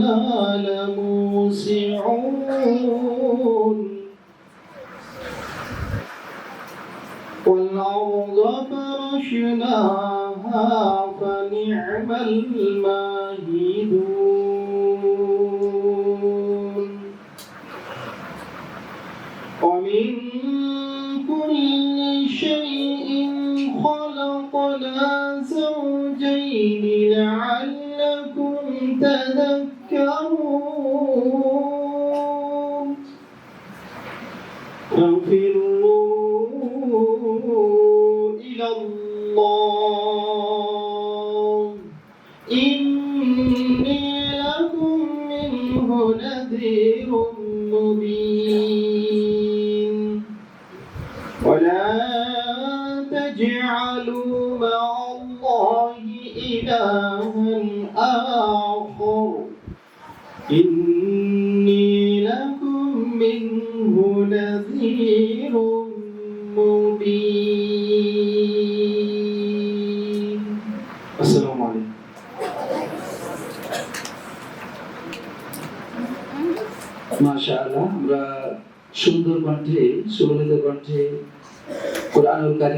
وإنا لموسعون. والأرض فرشناها فنعم الماهدون. ومن كل شيء خلقنا زوجين لعلكم تذكرون. فانفروا إلى الله. إني لكم منه نذير مبين. ولا تجعلوا مع الله إلها.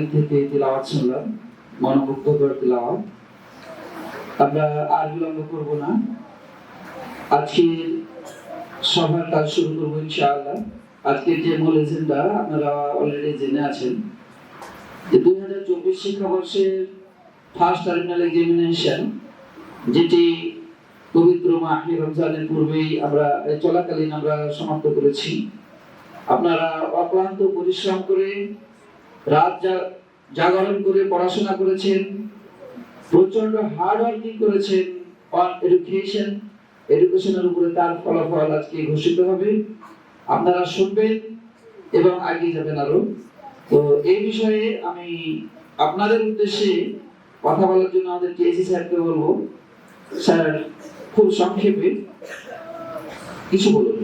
কোরআনুল থেকে তিলাওয়াত শুনলাম মনোমুগ্ধকর তিলাওয়াত। আমরা আর বিলম্ব করব না। আজকে সভার কাজ শুরু করব ইনশাআল্লাহ। আজকের যে মূল এজেন্ডা আপনারা অলরেডি জেনে আছেন যে দুই হাজার চব্বিশ শিক্ষাবর্ষের ফার্স্ট টার্মিনাল এক্সামিনেশন যেটি পবিত্র মাহে রমজানের পূর্বেই আমরা চলাকালীন আমরা সমাপ্ত করেছি। আপনারা অক্লান্ত পরিশ্রম করে রাত জাগরণ করে, পড়াশোনা করেছেন প্রচণ্ড হার্ড ওয়ার্কিং করেছেন অন এডুকেশন এডুকেশনের উপরে তার ফলাফল আজকে ঘোষিত হবে। আপনারা শুনবেন এবং এগিয়ে যাবেন আরও। তো এই বিষয়ে আমি আপনাদের উদ্দেশ্যে কথা বলার জন্য আমাদের টিএসি স্যারকে বলব। স্যার, খুব সংক্ষেপে কিছু বলুন।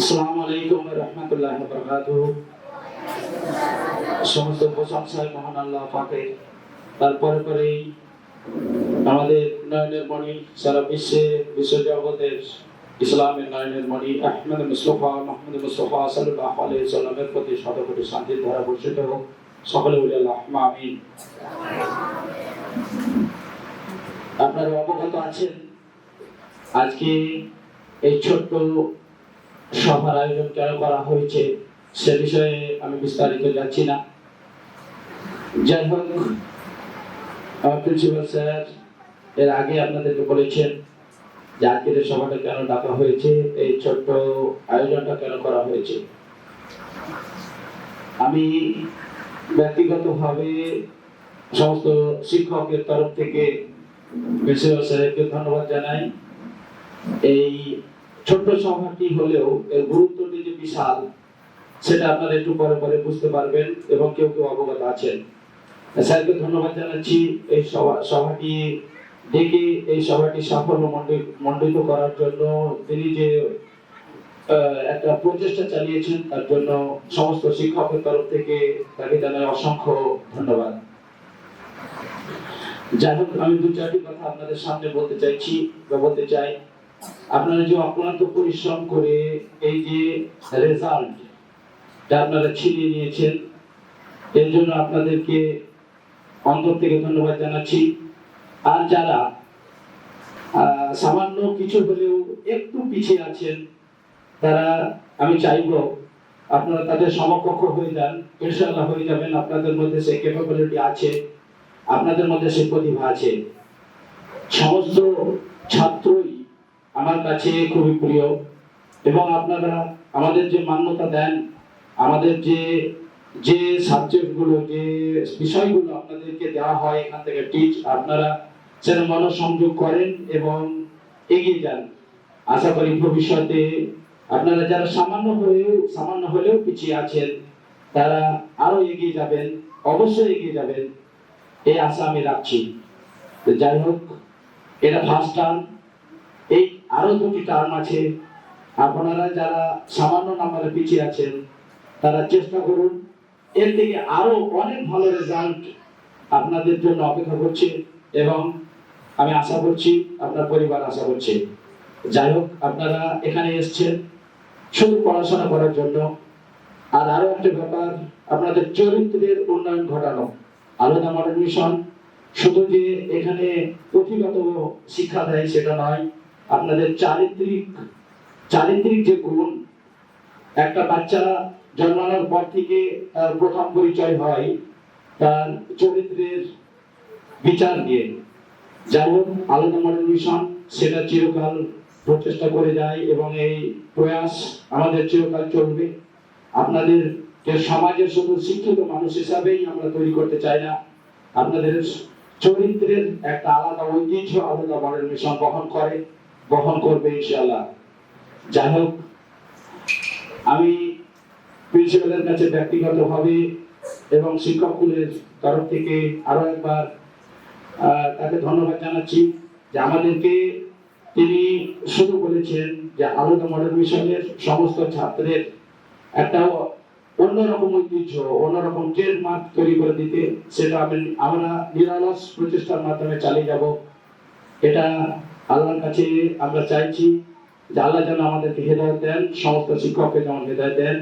আসসালামু আলাইকুম রহমতুল্লাহ বরকাতুহ সমস্ত প্রশংসায় মহান আল্লাহ পাকের তারপরে পরেই আমাদের নয়নের মণি সারা বিশ্বে বিশ্ব জগতের ইসলামের নয়নের মণি আহমেদ মুস্তফা মাহমুদ মুস্তফা সাল্লাহ আলাইহি সাল্লামের প্রতি শতকোটি শান্তির ধারা বর্ষিত হোক সকলে বলি আল্লাহ আমিন আপনারা অবগত আছেন আজকে এই ছোট্ট সভার আয়োজন কেন করা হয়েছে সে বিষয়ে আমি বিস্তারিত যাচ্ছি না। যাই হোক প্রিন্সিপাল স্যার এর আগে আপনাদেরকে বলেছেন যে আজকের সভাটা কেন ডাকা হয়েছে, এই ছোট্ট আয়োজনটা কেন করা হয়েছে। আমি ব্যক্তিগতভাবে সমস্ত শিক্ষকের তরফ থেকে প্রিন্সিপাল স্যারকে ধন্যবাদ জানাই। এই ছোট্ট সভাটি হলেও এর গুরুত্বটি যে বিশাল, সেটা আপনারা একটু পরে পরে বুঝতে পারবেন এবং কেউ কেউ অবগত আছেন। স্যারকে ধন্যবাদ জানাচ্ছি এই সভা, সভাটি ডেকে এই সভাটি সাফল্য মণ্ডিত- করার জন্য। তিনি যে একটা প্রচেষ্টা চালিয়েছেন, তার জন্য সমস্ত শিক্ষকের তরফ থেকে তাকে জানাই অসংখ্য ধন্যবাদ। যাই হোক, আমি দু চারটি কথা আপনাদের সামনে বলতে চাইছি বা বলতে চাই। আপনারা যে অক্লান্ত পরিশ্রম করে এই যে রেজাল্ট আপনারা ছিনিয়ে নিয়েছেন, এর জন্য আপনাদেরকে অন্তর থেকে ধন্যবাদ জানাচ্ছি। আর যারা সামান্য কিছু হলেও একটু পিছিয়ে আছেন, তারা, আমি চাইব আপনারা তাদের সমকক্ষ হয়ে যান। ইনশাল্লাহ হয়ে যাবেন। আপনাদের মধ্যে সে ক্যাপাবিলিটি আছে, আপনাদের মধ্যে সে প্রতিভা আছে। সমস্ত ছাত্রই আমার কাছে খুবই প্রিয় এবং আপনারা আমাদের যে মান্যতা দেন, আমাদের যে যে সাবজেক্টগুলো, যে বিষয়গুলো আপনাদেরকে দেওয়া হয়, এখান থেকে টিচ আপনারা সেটা মনোসংযোগ করেন এবং এগিয়ে যান। আশা করি ভবিষ্যতে আপনারা যারা সামান্য হলেও সামান্য হলেও পিছিয়ে আছেন, তারা আরও এগিয়ে যাবেন, অবশ্যই এগিয়ে যাবেন। এই আশা আমি রাখছি। যাই হোক, এটা ফার্স্ট টার্ম এই আরও দুটি টার্ম আছে। আপনারা যারা সামান্য নাম্বারে পিছিয়ে আছেন, তারা চেষ্টা করুন। এর থেকে আরও অনেক ভালো রেজাল্ট আপনাদের জন্য অপেক্ষা করছে এবং আমি আশা করছি আপনার পরিবার আশা করছে। যাই হোক, আপনারা এখানে এসছেন শুধু পড়াশোনা করার জন্য। আর আরও একটা ব্যাপার, আপনাদের চরিত্রের উন্নয়ন ঘটানো। আলাদা মডেল মিশন। শুধু যে এখানে পুঁথিগত শিক্ষা দেয় সেটা নয় আপনাদের চারিত্রিক চারিত্রিক যে গুণ, একটা বাচ্চা জন্মানোর পর থেকে তার প্রথম পরিচয় হয় তার চরিত্রের বিচার দিয়ে যাই হোক আলাদা মডেল মিশন, সেটা চিরকাল প্রচেষ্টা করে যায় এবং এই প্রয়াস আমাদের চিরকাল চলবে। আপনাদেরকে সমাজের শুধু শিক্ষিত মানুষ হিসাবেই আমরা তৈরি করতে চাই না। আপনাদের চরিত্রের একটা আলাদা ঐতিহ্য, আলাদা মডেল মিশন বহন করে। বহন করবে ইনশাআল্লাহ। যাই হোক, আমি প্রিন্সিপালের কাছে ব্যক্তিগতভাবে এবং শিক্ষককুলের তরফ থেকে আরও একবার তাকে ধন্যবাদ জানাচ্ছি যে আমাদেরকে তিনি শুধু বলেছেন যে আলাদা মডেল মিশনের সমস্ত ছাত্রের একটা অন্যরকম ঐতিহ্য, অন্যরকম ট্রেডমার্ক তৈরি করে দিতে, সেটা আমি, আমরা নিরলস প্রচেষ্টার মাধ্যমে চালিয়ে যাব। এটা আল্লাহর কাছে আমরা চাইছি যে আল্লাহ যেন আমাদেরকে হেদায়ত দেন, সমস্ত শিক্ষককে যেমন হেদায়ত দেন।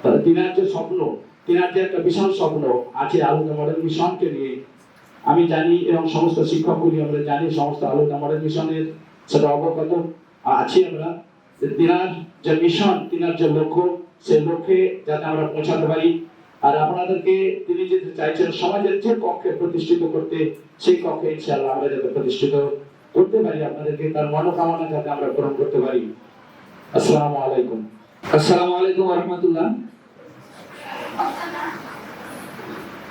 তাহলে তিনার যে স্বপ্ন, তিনার যে একটা বিশাল স্বপ্ন, আছে আলাদা মডেল মিশনকে নিয়ে। আমি জানি এবং সমস্ত শিক্ষকগুলি আমরা জানি, সমস্ত আলাদা মডেল মিশনের সেটা অবগত। আছি আমরা তিনার যে মিশন তিনার যে লক্ষ্য, সেই লক্ষ্যে যাতে আমরা পৌঁছাতে পারি। আর আপনাদেরকে তিনি যেতে চাইছেন, সমাজের যে কক্ষে প্রতিষ্ঠিত করতে, সেই কক্ষে ইনশাআল্লাহ আমরা যাতে প্রতিষ্ঠিত করতে পারি আপনাদেরকে তার মনোকামনা যাতে আমরা পূরণ করতে পারি আসসালামু আলাইকুম আসসালামু আলাইকুম রহমতুল্লাহ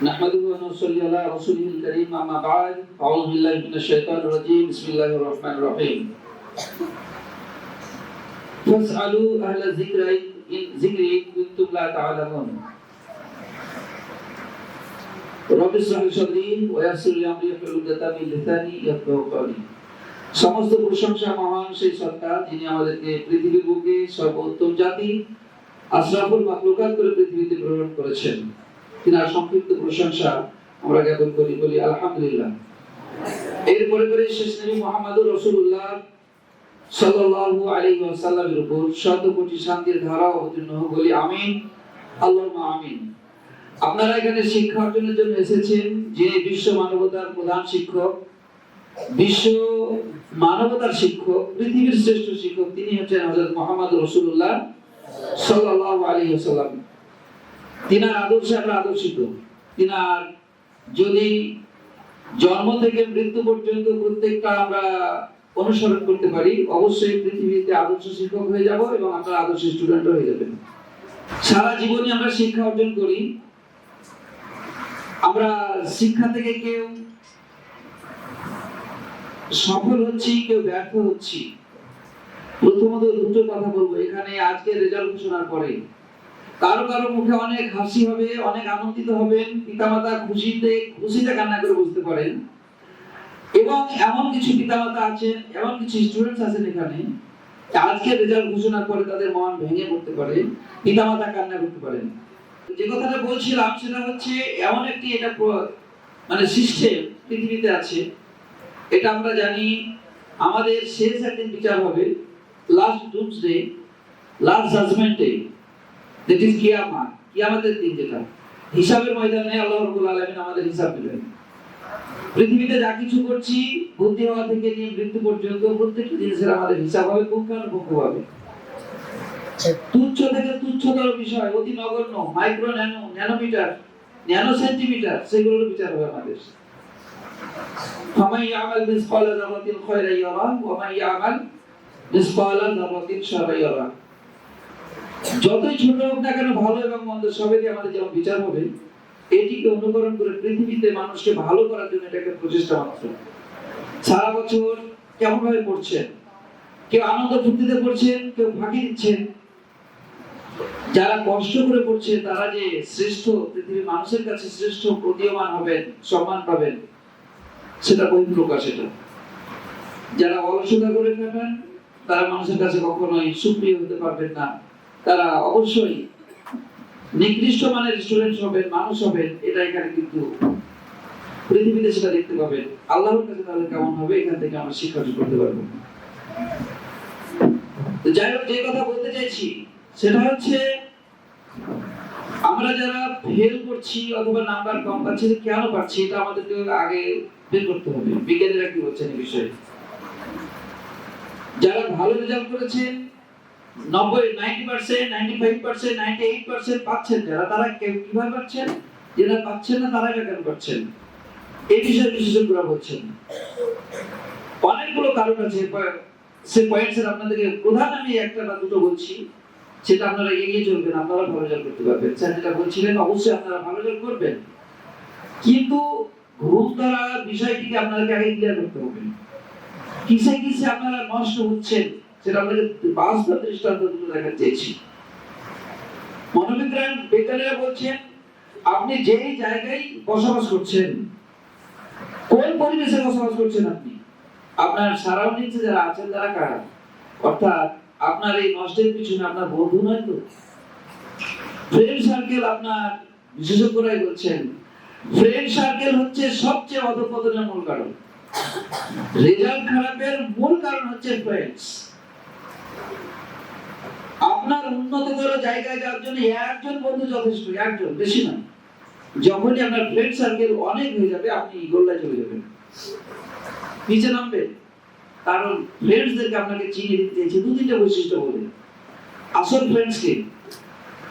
نحمده ونصلي على رسوله الكريم أما بعد أعوذ بالله من الشيطان الرجيم بسم الله الرحمن الرحيم فاسألوا أهل الذكر إن ذكر إن كنتم لا تعلمون رب اشرح لي صدري ويسر لي أمري واحلل عقدة من لساني يفقهوا قولي সমস্ত প্রশংসা মহান সেই সত্তা যিনি আমাদেরকে পৃথিবীর বুকে সর্বোত্তম জাতি, আশরাফুল মাকলুকাত করে পৃথিবীতে প্রেরণ করেছেন। তিনার সংক্ষিপ্ত প্রশংসা আমরা জ্ঞাপন করি, বলি আলহামদুলিল্লাহ। এরপরে পরে শেষ নবী মোহাম্মদুর রসুল্লাহ সাল্লাল্লাহু আলাইহি ওয়াসাল্লামের উপর শত শান্তির ধারা অবতীর্ণ হোক, বলি আমিন। আল্লাহুম্মা আমিন। আপনারা এখানে শিক্ষা অর্জনের জন্য এসেছেন, যিনি বিশ্ব মানবতার প্রধান শিক্ষক। বিশ্ব মানবতার শিক্ষক, পৃথিবীর শ্রেষ্ঠ শিক্ষক, তিনি হচ্ছেন হযরত মুহাম্মদ রাসূলুল্লাহ সাল্লাল্লাহু আলাইহি ওয়াসাল্লাম। তিনার আদর্শে আমরা আদর্শিত। তিনার যদি জন্ম থেকে মৃত্যু পর্যন্ত প্রত্যেকটা আমরা অনুসরণ করতে পারি, অবশ্যই পৃথিবীতে আদর্শ শিক্ষক হয়ে যাব এবং আমরা আদর্শ স্টুডেন্ট হয়ে যাবেন। সারা জীবনে আমরা শিক্ষা অর্জন করি। আমরা শিক্ষা থেকে কেউ সফল হচ্ছি, কেউ ব্যর্থ হচ্ছি। প্রথমত দুটো কথা বলব। এখানে আজকে রেজাল্ট ঘোষণার পরে। কারও কারও মুখে অনেক হাসি হবে, অনেক আনন্দিত হবেন। পিতামাতা খুশিতে খুশিতে কান্না করে বুঝতে পারেন। এবং এমন কিছু পিতামাতা আছেন, এমন কিছু স্টুডেন্টস আছেন এখানে আজকে রেজাল্ট ঘোষণার পরে তাদের মন ভেঙে পড়তে পারে, পিতামাতা কান্না করতে পারেন। যে কথাটা বলছিলাম, সেটা হচ্ছে এমন একটি এটা মানে সিস্টেম পৃথিবীতে আছে এটা আমরা জানি, আমাদের শেষ একদিন বিচার হবে last doomsday last judgment day that is কিয়ামা কিয়ামতের দিন যেটা। হিসাবের ময়দানে আল্লাহ রাব্বুল আলামিন আমাদের হিসাব নেবেন পৃথিবীতে যা কিছু করছি বুদ্ধি হওয়া থেকে নিয়ে মৃত্যু পর্যন্ত প্রত্যেকটা জিনিসের আমাদের হিসাব হবে পুঙ্খানুপুঙ্খ হবে? তুচ্ছ থেকে তুচ্ছতর বিষয়, অতি নগণ্য micro nano nanometre nano centimetre সেগুলোর বিচার হবে আমাদের। ফামাই ইয়ামাল মিসকাল যারাতিন খায়রা ইয়ারা ওয়া মান ইয়ামাল মিসকাল যারাতিন শাররা ইয়ারা যতই ছোট হোক না কেন, ভালো এবং মন্দ সবেরই আমাদের যেমন বিচার হবে, এটিকে অনুকরণ করে পৃথিবীতে মানুষকে ভালো করার জন্য এটাকে প্রচেষ্টা মাত্র। সারা বছর কেমন ভাবে পড়ছেন কেউ আনন্দ ফুর্তিতে পড়ছেন কেউ ফাঁকি দিচ্ছেন। যারা কষ্ট করে পড়ছে তারা যে শ্রেষ্ঠ পৃথিবীর মানুষের কাছে শ্রেষ্ঠ প্রতীয়মান হবেন, সম্মান পাবেন। সেটা বহিঃপ্রকাশ এটা। যারা অলসতা করে খাবেন তারা মানুষের কাছে কখনোই সুপ্রিয় হতে পারবেন না। তারা অবশ্যই নিকৃষ্ট মানের স্টুডেন্ট হবেন, মানুষ হবেন এটা এখানে কিন্তু পৃথিবীতে সেটা দেখতে পাবেন। আল্লাহর কাছে তাহলে কেমন হবে? এখান থেকে আমরা শিক্ষা করতে পারব। যাই হোক, যে কথা বলতে চাইছি, সেটা হচ্ছে আমরা যারা ফেল করছি অথবা নাম্বার কম পাচ্ছি, কেন পাচ্ছি, এটা আমাদেরকে আগে বের করতে হবে। বিজ্ঞানীরা কি বলছেন এই বিষয়ে? যারা ভালো রেজাল্ট করেছেন নব্বই ninety percent ninety five percent ninety eight percent পাচ্ছেন যারা, তারা কীভাবে পাচ্ছেন? যারা পাচ্ছেন না এই বিষয়ে বিশেষজ্ঞরা বলছেন। অনেকগুলো কারণ আছে। সে পয়েন্টসের আপনাদেরকে প্রধান আমি একটা বা দুটো বলছি। সেটা আপনারা এগিয়ে চলবেন, আপনারা ভালো করতে পারবেন। স্যার যেটা বলছিলেন, অবশ্যই আপনারা ভালো করবেন। কিন্তু বিষয়টিকে আপনাদেরকে আগে ক্লিয়ার করতে হবে কিসে কিসে আপনারা নষ্ট হচ্ছেন সেটা আপনাদের বাস্তব দৃষ্টান্ত দুটো দেখাতে চেয়েছি বলছেন, আপনি যেই জায়গায় বসবাস করছেন, কোন পরিবেশে বসবাস করছেন আপনি? আপনার সারাউন্ডিংসে যারা আছেন তারা কারা? অর্থাৎ আপনার এই নষ্টের পিছনে আপনার বন্ধু নয় তো? ফ্রেন্ড সার্কেল আপনার বিশেষজ্ঞরাই বলছেন ফ্রেন্ড সার্কেল হচ্ছে সবচেয়ে অধপতনের মূল কারণ। রেজাল্ট খারাপের মূল কারণ হচ্ছে ফ্রেন্ডস আপনার উন্নত উন্নততর জায়গায় যাওয়ার জন্য একজন বন্ধু যথেষ্ট একজন, বেশি না যখনই আপনার ফ্রেন্ড সার্কেল অনেক হয়ে যাবে, আপনি গোল্লায় চলে যাবেন। নিচে নামবেন কারণ ফ্রেন্ডসদেরকে আপনাকে চিনিয়ে দিতে চেয়েছি দু তিনটে বৈশিষ্ট্য বলে। আসল ফ্রেন্ডসকে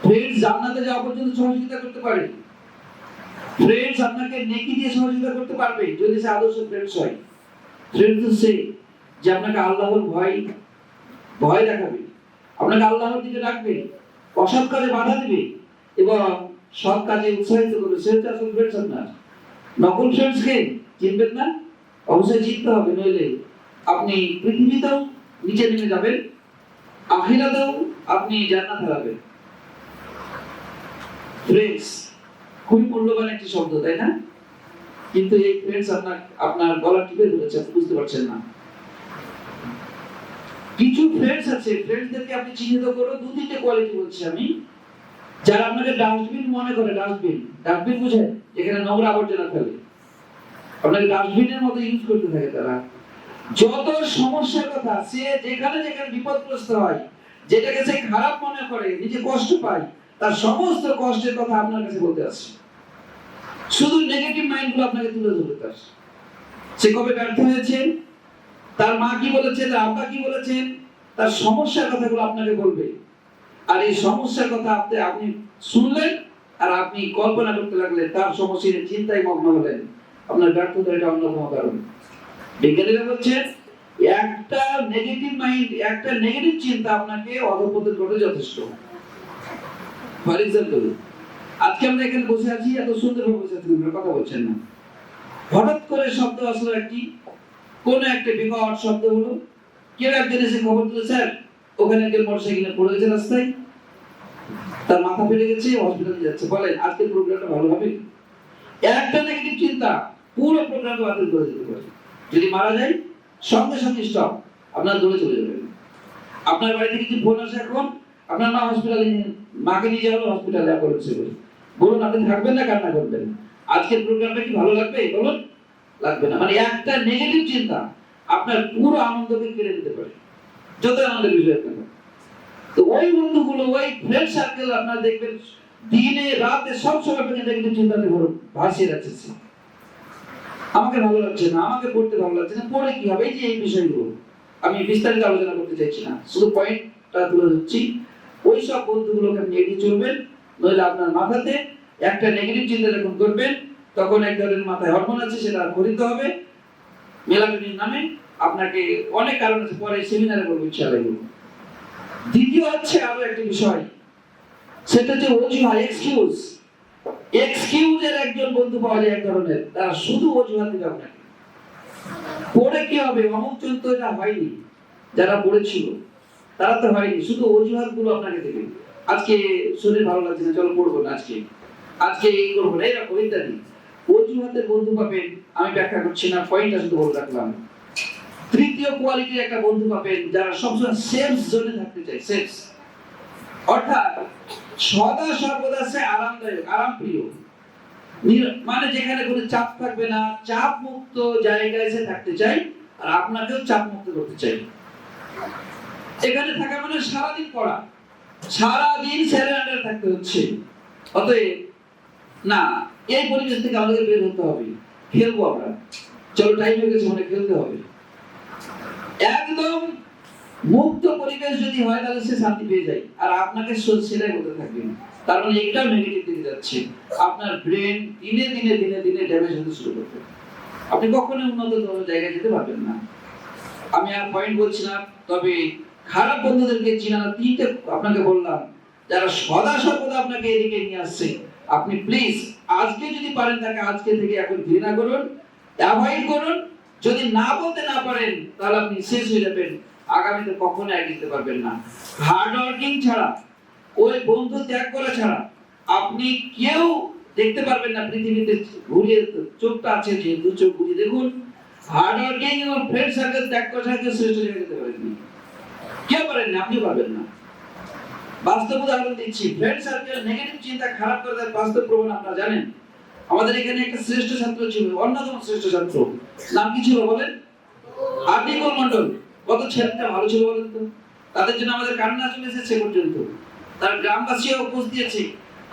ফ্রেন্ডস জান্নাতে যাওয়া পর্যন্ত সহযোগিতা করতে পারে। ফ্রেন্ডস আপনাকে নেকি দিয়ে সহযোগিতা করতে পারবে যদি সে আদর্শ ফ্রেন্ডস হয়। ফ্রেন্ডস সে যে আপনাকে আল্লাহর ভয় ভয় দেখাবে। আপনাকে আল্লাহর দিকে ডাকবে, অসৎ কাজে বাধা দিবে এবং সৎ কাজে উৎসাহিত করবে। সে হচ্ছে আসল ফ্রেন্ডস আপনার নকল ফ্রেন্ডসকে চিনবেন না? অবশ্যই চিনতে হবে, নইলে আপনি পৃথিবীতেও নিচে নেমে যাবেন, আখিরাতেও আপনি জান্নাত হারাবেন। ফ্রেন্ডস খুবই মূল্যবান একটি শব্দ, তাই না? কিন্তু এই ফ্রেন্ডস আপনার আপনার গলা টিপে ধরেছে, আপনি বুঝতে পারছেন না। কিছু ফ্রেন্ডস আছে ফ্রেন্ডসদেরকে আপনি চিহ্নিত করো দু তিনটে কোয়ালিটি বলছি আমি, যারা আপনাকে ডাস্টবিন মনে করে ডাস্টবিন ডাস্টবিন বুঝে? যেখানে নোংরা আবর্জনা ফেলে। আপনাকে ডাস্টবিনের মতো ইউজ করতে থাকে তারা। যত সমস্যার কথা, সে যেখানে যেখানে বিপদগ্রস্ত হয়, যেটাকে সে খারাপ মনে করে, নিজে কষ্ট পায় তার সমস্ত কষ্টের কথা আপনার কাছে বলতে আসে শুধু নেগেটিভ মাইন্ডগুলো আপনাকে তুলে ধরতে আসে সে কবে ব্যর্থ হয়েছে তার মা কি বলেছে তার আব্বা কি বলেছেন? তার সমস্যার কথাগুলো আপনাকে বলবে। আর এই সমস্যার কথা আপনি আপনি শুনলেন আর আপনি কল্পনা করতে লাগলেন, তার সমস্যা নিয়ে চিন্তায় মগ্ন হলেন। আপনার ব্যর্থতা এটা অন্যতম কারণ। বিজ্ঞানীরা বলছেন, একটা নেগেটিভ মাইন্ড একটা নেগেটিভ চিন্তা আপনাকে অধপতন করতে যথেষ্ট। ফর এক্সাম্পল আজকে আমরা এখানে বসে আছি, এত সুন্দরভাবে বসে আছি আপনারা কথা বলছেন না। হঠাৎ করে শব্দ আসলো একটি, কোন একটা বিকট শব্দ হলো। কেউ একজন এসে খবর দিল, স্যার, ওখানে একজন মোটরসাইকেলে পড়ে গেছে রাস্তায়। তার মাথা ফেটে গেছে হসপিটালে যাচ্ছে। বলেন, আজকের প্রোগ্রামটা ভালো হবে? একটা নেগেটিভ চিন্তা, পুরো প্রোগ্রামকে বাতিল করে দিতে পারে। যদি মারা যায়, সঙ্গে সঙ্গে স্টপ আপনার দৌড়ে চলে যাবেন। আপনার বাড়ি থেকে যদি ফোন আসে এখন? আপনার মা হসপিটালে মাকে নিয়ে যাওয়া হসপিটালে অ্যাপয়েন্টমেন্ট বলে বলুন, আপনি থাকবেন না, কান্না করবেন। আজকের প্রোগ্রামটা কি ভালো লাগবে? বলুন। লাগবে না। মানে একটা নেগেটিভ চিন্তা আপনার পুরো আনন্দকে কেড়ে নিতে পারে। যত আনন্দের বিষয় আপনার তো ওই বন্ধুগুলো, ওই ফ্রেন্ড সার্কেল আপনার দেখবেন, দিনে, রাতে, সব সময় আপনাকে নেগেটিভ চিন্তাতে ভরে, ভাসিয়ে রাখছে আমাকে ভালো লাগছে না, আমাকে পড়তে ভালো লাগছে না, পড়ে কি হবে? এই যে এই বিষয়গুলো। আমি বিস্তারিত আলোচনা করতে চাইছি না। শুধু পয়েন্টটা তুলে ধরছি। ওই সব বন্ধুগুলোকে আপনি এড়িয়ে চলবেন, নইলে আপনার মাথাতে একটা নেগেটিভ চিন্তা যখন করবেন, তখন এক ধরনের মাথায় হরমোন আছে, সেটা খরিত হবে। মেলাটোনিন নামে আপনাকে অনেক কারণ আছে, পরে সেমিনারে বলব ইচ্ছা দ্বিতীয় হচ্ছে আরও একটি বিষয়, সেটা হচ্ছে অজুহাত এক্সকিউজ এক্সকিউজের একজন বন্ধু পাওয়া যায় এক ধরনের, তারা শুধু অজুহাত দিবে আপনাকে। পড়ে কি হবে? অমুক জন এটা হয়নি, যারা পড়েছিল। তারা তো হয়নি শুধু অজুহাতগুলো আপনাকে দেবে। আজকে শরীর ভালো লাগছে না, চলো পড়ব না আজকে। আজকে এই করব না এরকম ইত্যাদি অজুহাতের বন্ধু পাবেন, আমি ব্যাখ্যা করছি না পয়েন্টটা শুধু বলে রাখলাম। তৃতীয় কোয়ালিটির একটা বন্ধু পাবেন যারা সবসময় সেফ জোনে থাকতে চায় সেফ অর্থাৎ সদা সর্বদা সে আরামদায়ক আরাম প্রিয় মানে যেখানে কোনো চাপ থাকবে না চাপ মুক্ত জায়গায় সে থাকতে চাই আর আপনাকেও চাপ মুক্ত করতে চাই এখানে থাকা মানে সারাদিন পড়া। সারাদিন স্যারের থাকতে হচ্ছে। অতএব, না, এই পরিবেশ থেকে আমাদের বের হতে হবে। খেলব আমরা। চলো টাইম হয়ে গেছে মানে খেলতে হবে। একদম মুক্ত পরিবেশ যদি হয়, তাহলে সে শান্তি পেয়ে যায়। আর আপনাকে সো- সেটাই হতে থাকবে তার মানে এটাও নেগেটিভ দিকে যাচ্ছে। আপনার ব্রেন দিনে দিনে দিনে দিনে ড্যামেজ হতে শুরু করবে। আপনি কখনোই উন্নত জায়গায় যেতে পারবেন না। আমি আর পয়েন্ট বলছিলাম তবে খারাপ বন্ধুদেরকে চিনানো তিনটে আপনাকে বললাম, যারা সদা সর্বদা আপনাকে এদিকে নিয়ে আসছে, আপনি প্লিজ আজকে যদি পারেন তাকে আজকে থেকে এখন ঘৃণা করুন অ্যাভয়েড করুন, যদি না বলতে না পারেন, তাহলে আপনি শেষ হয়ে যাবেন, আগামীতে কখনো এগিয়ে পারবেন না। হার্ড ওয়ার্কিং ছাড়া, ওই বন্ধু ত্যাগ করা ছাড়া, আপনি কেউ দেখতে পারবেন না পৃথিবীতে ঘুরিয়ে, চোখটা আছে যে দু চোখ ঘুরিয়ে দেখুন। হার্ড ওয়ার্কিং এবং ফ্রেন্ড সার্কেল ত্যাগ করা ছাড়া কেউ শ্রেষ্ঠ জায়গায় যেতে পারেননি। কেউ পারেন না, আপনি পারবেন না। বাস্তব উদাহরণ দিচ্ছি। ফ্রেন্ড সার্কেল নেগেটিভ চিন্তা খারাপ করে দেয়, বাস্তব আপনারা জানেন। আমাদের এখানে একটা শ্রেষ্ঠ ছাত্র ছিল, অন্যতম শ্রেষ্ঠ ছাত্র। নাম কি ছিল বলেন? মন্ডল কত ছেলেটা ভালো ছিল বলেন তো? তাদের জন্য আমাদের কান্না চলে এসেছে পর্যন্ত। তার দিয়েছে।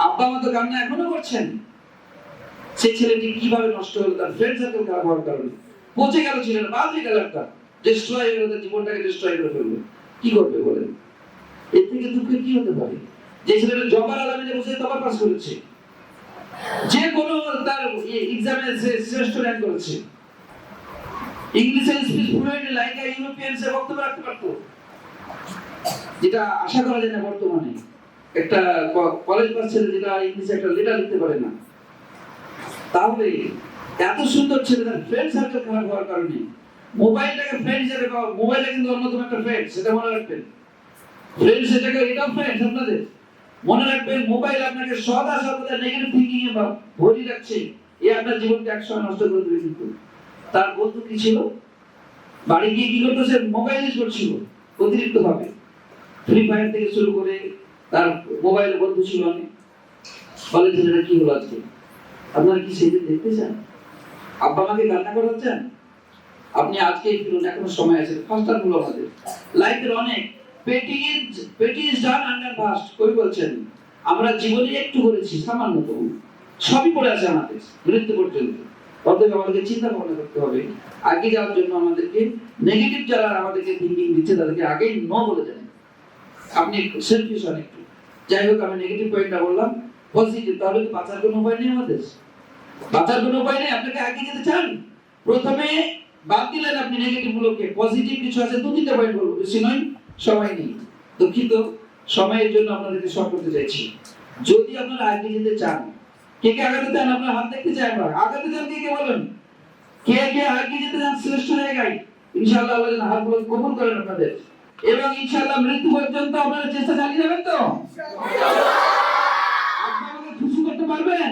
আব্বা মা তো কান্না এখনও করছেন। সেই ছেলেটি কীভাবে নষ্ট হলো? তার ফ্রেন্ড সার্কেল খারাপ হওয়ার কারণে। পচে গেল ছেলেটা, বাজে গেল একটা। ডিস্ট্রয় হয়ে জীবনটাকে ডিস্ট্রয় করে ফেলল। কি করবে বলেন? এর থেকে দুঃখের কি হতে পারে? যে ছেলেটা জবার আলামিনে বসে তবার পাস করেছে, যে কোনো তার এক্সামে শ্রেষ্ঠ র্যাঙ্ক করেছে। ইংলিশে speech fluent like a European সে বক্তব্য রাখতে পারতো। যেটা আশা করা যায় না বর্তমানে। একটা কলেজ পাস ছেলে যেটা ইংলিশে একটা লেটার লিখতে পারে না। তাহলে এত সুন্দর ছেলে তার ফ্রেন্ড সার্কেল খারাপ হওয়ার কারণে মোবাইলটাকে ফ্রেন্ড হিসেবে মোবাইলটা কিন্তু অন্যতম একটা ফ্রেন্ড সেটা মনে রাখবেন। ফ্রেন্ড সেটাকে এটাও ফ্রেন্ড আপনাদের। মনে রাখবেন, মোবাইল আপনাকে সদা সর্বদা নেগেটিভ থিঙ্কিং এ ভরি রাখছে, এ আপনার জীবনকে একসময় নষ্ট করে দেবে কিন্তু। তার বন্ধু কি ছিল? বাড়ি গিয়ে কি করতো সে? মোবাইল ইউজ করছিল অতিরিক্ত ভাবে ফ্রি ফায়ার থেকে শুরু করে তার মোবাইল বন্ধু ছিল অনেক। যে এটা কি হলো আজকে? আপনারা কি সেদিন দেখতে চান? আব্বা আমাকে কান্না করাচ্ছেন আপনি আজকে ফিরুন, এখনও সময় আছে। ফার্স্টগুলো আমাদের লাইফের অনেক। পেটি ইজ পেটি ইজ ডান আন্ডার ফাস্ট কই বলছেন, আমরা জীবনে একটু করেছি সামান্যতম সবই পড়ে আছে আমাদের, মৃত্যু পর্যন্ত। অতএব আমাদেরকে চিন্তা ভাবনা করতে হবে। আগে যাওয়ার জন্য আমাদেরকে নেগেটিভ যারা আমাদেরকে থিঙ্কিং দিচ্ছে, তাদেরকে আগেই ন বলে দেন। আপনি সেলফিশ হন একটু। যাই হোক, আমি নেগেটিভ পয়েন্টটা বললাম। পজিটিভ তাহলে কি বাঁচার কোনো উপায় নেই আমাদের? বাঁচার কোনো উপায় নেই? আপনাকে আগে যেতে চান? প্রথমে বাদ দিলেন আপনি নেগেটিভ গুলোকে পজিটিভ কিছু আছে দু তিনটা পয়েন্ট বলব বেশি নয়। সময় নেই। দুঃখিত। সময়ের জন্য আপনাদেরকে শর্ট করতে চাইছি। যদি আপনারা আগে যেতে চান কে কে আগাতে চান আপনার হাত দেখতে চাই আমরা আগাতে চান কে কে বলেন? কে কে আগে যেতে চান শ্রেষ্ঠ জায়গায়? ইনশাআল্লাহ আল্লাহ যেন হাতগুলো কবুল করেন আপনাদের। এবং ইনশাআল্লাহ মৃত্যু পর্যন্ত আপনারা চেষ্টা চালিয়ে যাবেন তো? আমাকে খুশি করতে পারবেন?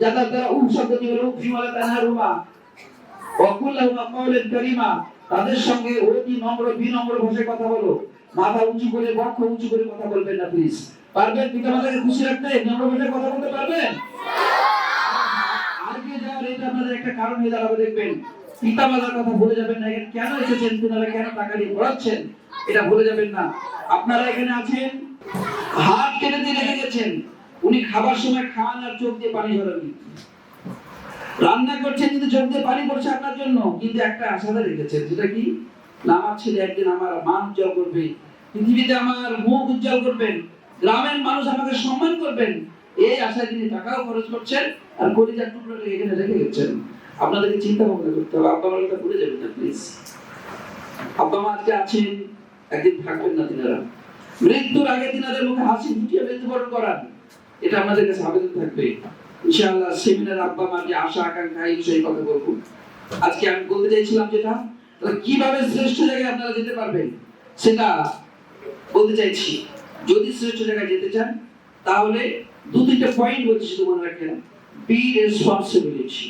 যাতে তারা উপ শব্দ দিয়ে উপ ফিমালা তানহারুমা ওয়াকুল্লাহুমা কাওলান কারীমা। তাদের সঙ্গে অতি নম্র, বিনম্র ভাষায় কথা বলো? মাথা উঁচু করে, বক্ষ উঁচু করে কথা বলবেন না প্লিজ পারবেন? পিতামাতাকে খুশি রাখতে নম্র ভাষায় কথা বলতে পারবেন? যাওয়ার এটা আপনাদের একটা কারণ হয়ে দাঁড়াবে, দেখবেন। পিতামাতার কথা ভুলে যাবেন না। এখানে কেন এসেছেন? তিনারা কেন টাকা দিয়ে পড়াচ্ছেন? এটা ভুলে যাবেন না। আপনারা এখানে আছেন? হাত কেটে দিয়ে রেখে গেছেন। উনি খাবার সময় খান আর চোখ দিয়ে পানি ঝরানি। রান্না করছেন কিন্তু চোখ দিয়ে পানি পড়ছে আপনার জন্য, কিন্তু একটা আশাটা রেখেছেন, যেটা কি? না, আমার ছেলে একদিন আমার মান উজ্জ্বল করবে, পৃথিবীতে আমার মুখ উজ্জ্বল করবেন, গ্রামের মানুষ আমাকে সম্মান করবেন, এই আশায় তিনি টাকাও খরচ করছেন আর কলিজার টুকরোটা এখানে রেখে গেছেন। আপনাদেরকে চিন্তা ভাবনা করতে হবে, আব্বা আমার কথা ভুলে যাবেন না প্লিজ আব্বা মা আজকে আছেন, একদিন থাকবেন না তিনারা। মৃত্যুর আগে তিনাদের মুখে হাসি ফুটিয়ে মৃত্যুবরণ করান। এটা আমাদের কাছে আবেদন থাকবে। ইনশাআল্লাহ সেমিনার আব্বা মার যে আশা, আকাঙ্ক্ষা, এই বিষয়ে কথা বলব। আজকে আমি বলতে চাইছিলাম যেটা কীভাবে শ্রেষ্ঠ জায়গায় আপনারা যেতে পারবেন, সেটা বলতে চাইছি। যদি শ্রেষ্ঠ জায়গায় যেতে চান, তাহলে দু তিনটা পয়েন্ট বলছি শুধু মনে রাখেন। বি রেসপন্সিবিলিটি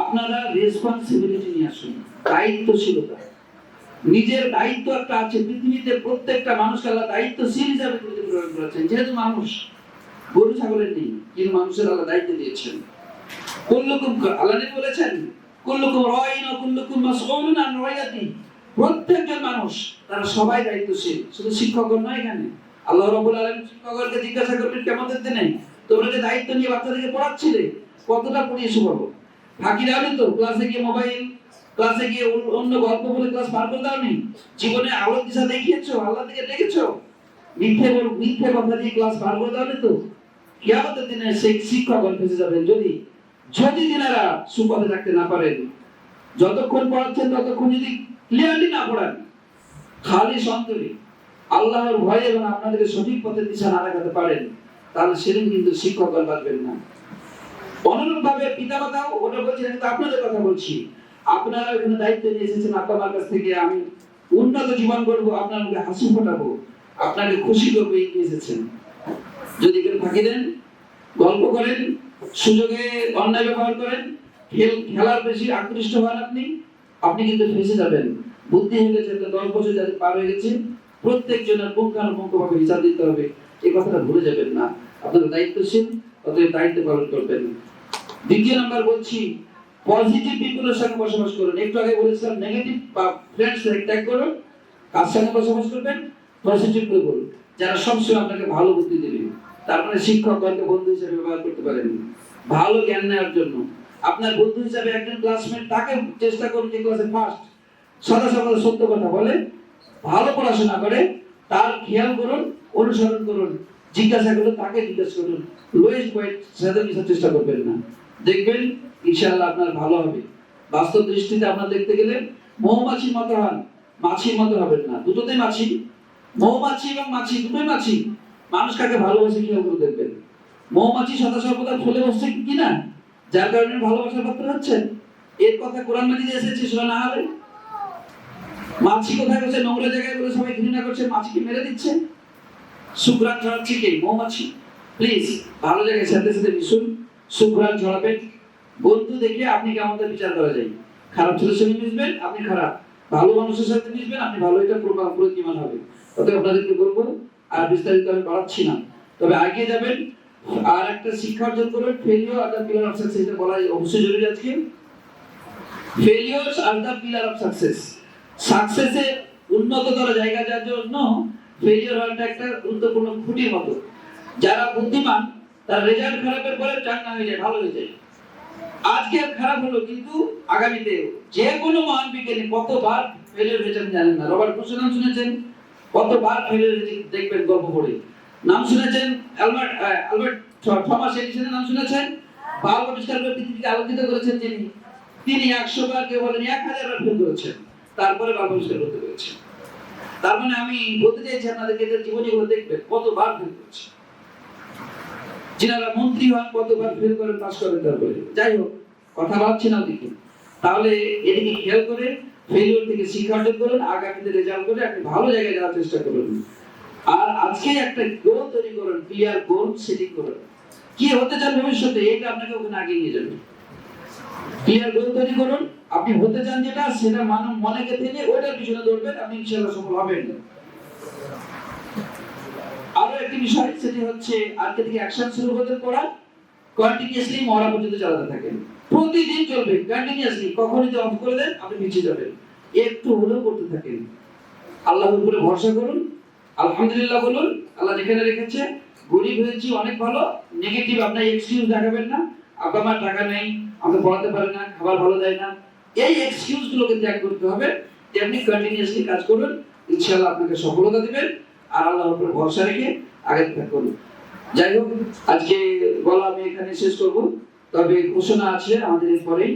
আপনারা রেসপন্সিবিলিটি নিয়ে আসুন। দায়িত্বশীলতা। নিজের দায়িত্ব একটা আছে, পৃথিবীতে প্রত্যেকটা মানুষকে আল্লাহ দায়িত্বশীল হিসাবে প্রয়োগ করেছেন। যেহেতু মানুষ, গরু, ছাগলের নেই, কিন্তু মানুষের আল্লাহ দায়িত্ব দিয়েছেন। কুল্লুকুম আল্লাহ বলেছেন, কুল্লুকুম রাইন ও কুল্লুকুম মাসউলুন আন রাইয়াতি। প্রত্যেকজন মানুষ, তারা সবাই দায়িত্বশীল। শুধু শিক্ষকগণ নয় এখানে। আল্লাহ রাব্বুল আলামিন শিক্ষকগণকে জিজ্ঞাসা করবেন দিতে নেই? তোমরা যে দায়িত্ব নিয়ে বাচ্চাদেরকে পড়াচ্ছিলে, কতটা পড়িয়েছো বলো? ফাঁকি দাওনি তো ক্লাসে গিয়ে মোবাইল ক্লাসে গিয়ে অন্য- গল্প বলে ক্লাস পার করে দাওনি জীবনে আলোর দিশা দেখিয়েছো, আল্লাহ থেকে ডেকেছো। মিথ্যে মিথ্যে কথা দিয়ে ক্লাস পার করে দাওনি তো। কিয়ামতের দিনে সেই শিক্ষকগণ ফেসে যাবেন। যদি যদি তিনারা সুপথে থাকতে না পারেন, যতক্ষণ পড়াচ্ছেন ততক্ষণ যদি ক্লিয়ারলি না পড়ান, খালি সন্তরি আল্লাহর ভয়ে এবং আপনাদেরকে সঠিক পথে দিশা না দেখাতে পারেন, তাহলে সেদিন কিন্তু শিক্ষকগণ বাঁচবেন না। অনুরূপ ভাবে পিতা মাতাও ওটা বলছি আপনাদের কথা বলছি। আপনারা এখানে দায়িত্ব নিয়ে এসেছেন মার কাছ থেকে আমি উন্নত জীবন আপনার হাসি ফোটাবো, আপনাকে খুশি করব এই নিয়ে এসেছেন। যদি এখানে ফাঁকি দেন, গল্প করেন, সুযোগে অন্যায় ব্যবহার করেন, খেল, খেলার বেশি আকৃষ্ট হন আপনি আপনি কিন্তু ফেসে যাবেন। বুদ্ধি হয়ে গেছে, একটা দশ বছর পার হয়ে গেছে। প্রত্যেক জনের পুঙ্খানুপুঙ্খ ভাবে হিসাব দিতে হবে, এই কথাটা ভুলে যাবেন না। আপনারা দায়িত্বশীল, অতএব দায়িত্ব পালন করবেন। দ্বিতীয় নাম্বার বলছি পজিটিভ পিপলের সঙ্গে বসবাস করুন। একটু আগে বলেছিলাম নেগেটিভ বা ফ্রেন্ডস ত্যাগ করুন, কার সঙ্গে বসবাস করবেন? পজিটিভ বলুন। যারা সবসময় আপনাকে ভালো বুদ্ধি দেবে, তার মানে শিক্ষকগণকে বন্ধু হিসেবে ব্যবহার করতে পারেন ভালো জ্ঞান নেওয়ার জন্য। আপনার বন্ধু হিসাবে একজন ক্লাসমেট তাকে চেষ্টা করুন যে ক্লাসে ফার্স্ট সদা সকাল সত্য কথা বলে, ভালো পড়াশোনা করে, তার খেয়াল করুন, অনুসরণ করুন, জিজ্ঞাসা করুন, তাকে জিজ্ঞাসা করুন। লোয়েস্ট পয়েন্ট সাথে মিশার চেষ্টা করবেন না। দেখবেন ইনশাআল্লাহ আপনার ভালো হবে। বাস্তব দৃষ্টিতে আপনার দেখতে গেলে মৌমাছির মতো হন, মাছির মতো হবেন না। দুটোতেই মাছি। মৌমাছি এবং মাছি, দুটোই মাছি। মানুষ কাকে ভালোবাসে খেয়াল করে দেখবেন। মৌমাছি সদা সর্বদা ফুলে বসছে কি না? যার কারণে ভালোবাসার পাত্র হচ্ছেন এর কথা কোরআন মাজিদে এসেছে শোনা না হবে মাছি কোথায় বসে? নোংরা জায়গায় বলে সবাই ঘৃণা করছে, মাছিকে মেরে দিচ্ছে। সুগ্রাণ ছড়াচ্ছে কে? মৌমাছি। প্লিজ, ভালো জায়গায় সাথে সাথে মিশুন। সুগ্রাণ ছড়াবেন বন্ধু দেখে আপনি কেমন বিচার করা যায়? খারাপ ছেলের সঙ্গে মিশবেন, আপনি খারাপ। ভালো মানুষের সাথে মিশবেন, আপনি ভালো এটা প্রমাণ প্রতিমান হবে। অতএব আপনাদেরকে বলব, আর বিস্তারিত আমি বাড়াচ্ছি না। তবে আগে যাবেন, আর একটা শিক্ষা অর্জন করবেন। Failure are the pillar of success এটা বলা অবশ্যই জরুরি আজকে। Failure are the pillar of success সাকসেসের উন্নততর জায়গা যাওয়ার জন্য ফেলিওর হওয়াটা একটা গুরুত্বপূর্ণ খুঁটির মতো। যারা বুদ্ধিমান, তার রেজাল্ট খারাপের পরে চাঙ্গা হয়ে যায়, ভালো হয়ে যায়। আজকে খারাপ হলো কিন্তু আগামীতে যে কোনো মহান বিজ্ঞানী কতবার ফেলিওর হয়েছেন জানেন না। রবার্ট বুশ নাম শুনেছেন? কতবার ফেলিওর হয়েছে দেখবেন গল্প পড়ে। নাম শুনেছেন? অ্যালবার্ট অ্যালবার্ট থমাস এডিসনের নাম শুনেছেন? বাল্ব আবিষ্কার করে পৃথিবীকে আলোকিত করেছেন যিনি। তিনি একশো বার কেউ বলেন, এক হাজার বার ফেল করেছেন। তারপরে বাল্ব আবিষ্কার করতে পেরেছেন। তার মানে আমি বলতে চাইছি আপনাদেরকে জীবনীগুলো দেখবেন, কতবার ফেল করেছে যিনারা মন্ত্রী হন, কতবার ফেল করেন পাস করেন, তারপরে। যাই হোক, কথা ভাবছি না দেখি। তাহলে এদিকে খেয়াল করে ফেলিওর থেকে শিক্ষা অর্জন করুন, আগামীতে রেজাল্ট করে আপনি ভালো জায়গায় যাওয়ার চেষ্টা করুন। আর আজকে একটা গোল তৈরি করুন ক্লিয়ার গোল সেটিং করুন। কি হতে চান ভবিষ্যতে, এটা আপনাকে ওখানে আগে নিয়ে যাবে। ক্লিয়ার গোল তৈরি করুন, আপনি হতে চান যেটা, সেটা মানব মনে গেঁথে নিয়ে ওইটার পিছনে দৌড়বেন, আপনি ইনশাআল্লাহ সফল হবেন। একটি বিষয়, সেটি হচ্ছে আজকে থেকে অ্যাকশন শুরু করতে পড়া কন্টিনিউয়াসলি মরা পর্যন্ত চালাতে থাকেন। প্রতিদিন চলবে কন্টিনিউয়াসলি কখনই যে অফ করে দেন, আপনি পিছিয়ে যাবেন। একটু হলেও করতে থাকেন। আল্লাহর উপরে ভরসা করুন। আলহামদুলিল্লাহ বলুন, আল্লাহ যেখানে রেখেছে। গরিব হয়েছি, অনেক ভালো। নেগেটিভ আপনার এক্সকিউজ দেখাবেন না। আব্বা, মা, টাকা নেই আমাকে পড়াতে পারে না, খাবার ভালো দেয় না। এই এক্সকিউজ গুলোকে ত্যাগ করতে হবে। তেমনি কন্টিনিউয়াসলি কাজ করুন। ইনশাআল্লাহ আপনাকে সফলতা দিবেন। আর আল্লাহর উপরে ভরসা রেখে আগে কাজ করুন। যাই হোক, আজকে বলা আমি এখানে শেষ করব। তবে ঘোষণা আছে আমাদের এরপরেই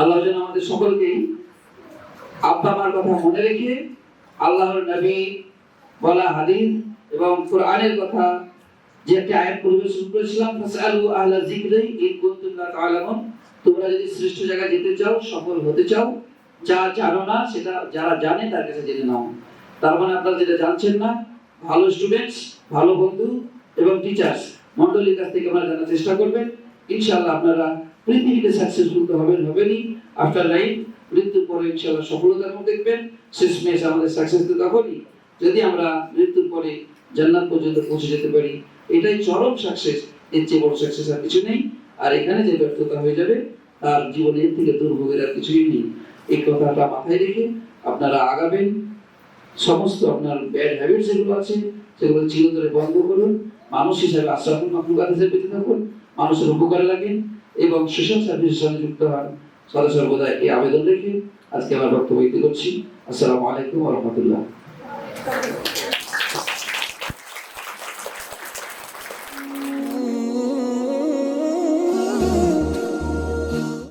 আল্লাহ যেন আমাদের সকলকেই আব্বা কথা মনে রেখে আল্লাহর নবী বলা হাদিস এবং কোরআনের কথা যে একটা আয়াত পরিবেশন করেছিলাম, ফাসআলু আহলা যিকরি ইন কুনতুম লা তা'লামুন তোমরা যদি শ্রেষ্ঠ জায়গায় যেতে চাও, সফল হতে চাও, যা জানো না, সেটা যারা জানে তার কাছে জেনে নাও। তার মানে আপনারা যেটা জানছেন না ভালো স্টুডেন্টস ভালো বন্ধু এবং টিচার্স মন্ডলীর কাছ থেকে আমরা জানার চেষ্টা করবেন। ইনশাআল্লাহ আপনারা পৃথিবীতে সাকসেসফুল তো হবেন, হবেনই। আফটার লাইফ মৃত্যুর পরে ইনশাআল্লাহ সফলতার মুখ দেখবেন। শেষমেশ আমাদের সাকসেস তো তখনই। যদি আমরা মৃত্যুর পরে জান্নাত পর্যন্ত পৌঁছে যেতে পারি, এটাই চরম সাকসেস এর চেয়ে বড় সাকসেস আর কিছু নেই। আর এখানে যে ব্যর্থতা হয়ে যাবে, তার জীবনের থেকে দুর্ভোগের আর কিছুই নেই। এই কথাটা মাথায় রেখে আপনারা আগাবেন। সমস্ত আপনার ব্যাড হ্যাবিটস যেগুলো আছে, সেগুলো চিরতরে বন্ধ করুন। মানুষ হিসাবে আশ্রাফুল মাকলুকাত হিসেবে বেঁচে থাকুন। মানুষের উপকারে লাগে এবং সোশ্যাল সার্ভিসের সঙ্গে যুক্ত হন। সদা সর্বদা এই আবেদন রেখে আজকে আমার বক্তব্য করছি। আসসালামু আলাইকুম রহমতুল্লাহ।